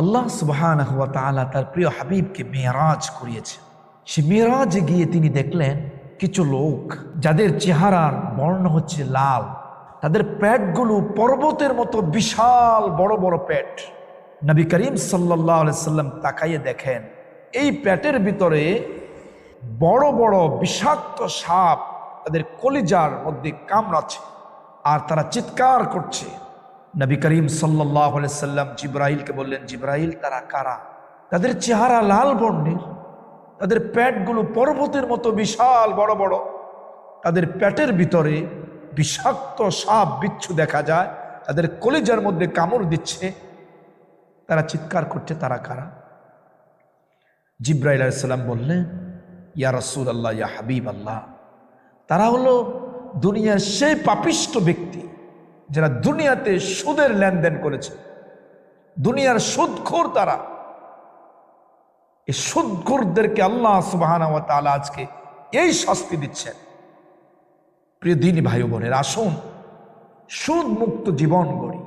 আল্লাহ সুবহান তার প্রিয় হাবিবকে মেয়েরাজ করিয়েছে। সে মেয়েরাজে গিয়ে তিনি দেখলেন কিছু লোক, যাদের চেহারার বর্ণ হচ্ছে লাল। তাদের প্যাটগুলো পর্বতের মতো বিশাল বড় বড় প্যাট। নবী করিম সাল্লাহ সাল্লাম তাকাইয়ে দেখেন, এই প্যাটের ভিতরে বড় বড় বিষাক্ত সাপ তাদের কলিজার মধ্যে কামড়াচ্ছে আর তারা চিৎকার করছে। নবী করিম সাল্লাহ সাল্লাম জিব্রাইলকে বললেন জিব্রাহিল তারা কারা? তাদের চেহারা লাল বর্ণের, তাদের পেটগুলো পর্বতের মতো বিশাল বড় বড়, তাদের প্যাটের ভিতরে বিষাক্ত সাপ বিচ্ছু দেখা যায়, তাদের কলিজার মধ্যে কামড় দিচ্ছে, তারা চিৎকার করছে, তারা কারা? জিব্রাইল আলাইসাল্লাম বললেন, ইয়া রসুল আল্লাহ ইয়া হাবিব আল্লাহ তারা হলো দুনিয়ার সেই পাপিষ্ট ব্যক্তি যারা দুনিয়াতে সুদের লেনদেন করেছে, দুনিয়ার সুদখোর তারা। এই সুদখোরদেরকে আল্লাহ সুবাহানা তাআলা আজকে এই শাস্তি দিচ্ছেন। প্রিয় দিনী ভাই বোনের, আসুন সুদ মুক্ত জীবন গড়ি।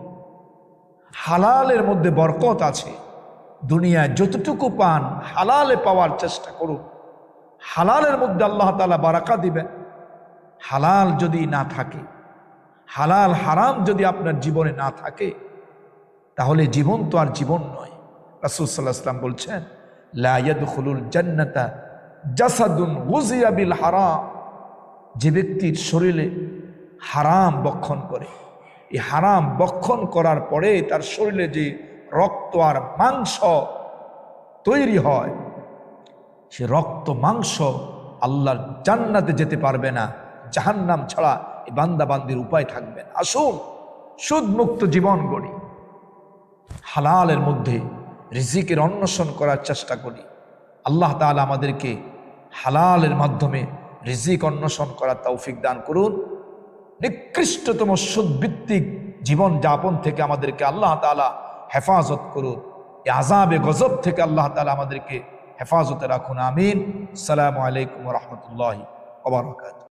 হালালের মধ্যে বরকত আছে। দুনিয়ায় যতটুকু পান হালালে পাওয়ার চেষ্টা করুন। হালালের মধ্যে আল্লাহ তালা বারাকা দিবেন। হালাল যদি না থাকে হালাল, হারাম যদি আপনার জীবনে না থাকে, তাহলে জীবন তো আর জীবন নয়। রাসুল সাল্লাহ ইসলাম বলছেন জাসাদুন হারাম। যে ব্যক্তির শরীরে হারাম বক্ষণ করে, এই হারাম বক্ষণ করার পরে তার শরীরে যে রক্ত আর মাংস তৈরি হয়, সে রক্ত মাংস আল্লাহর জান্নাতে যেতে পারবে না। জাহান্নাম ছাড়া বান্দাবান্দির উপায় থাকবে না। আসুন, সুদমুক্ত জীবন গড়ি। হালালের মধ্যে রিজিকের অন্বেষণ করার চেষ্টা করি। আল্লাহ তাআলা আমাদেরকে হালালের মাধ্যমে রিজিক অন্বেষণ করার তৌফিক দান করুন। নিকৃষ্টতম সুদভিত্তিক জীবন যাপন থেকে আমাদেরকে আল্লাহ তাআলা হেফাজত করুন। এই আজাবে গজব থেকে আল্লাহ তাআলা আমাদেরকে হেফাজতে রাখুন। আমিন। সালামু আলাইকুম রহমতুল্লাহ ওবরাকাত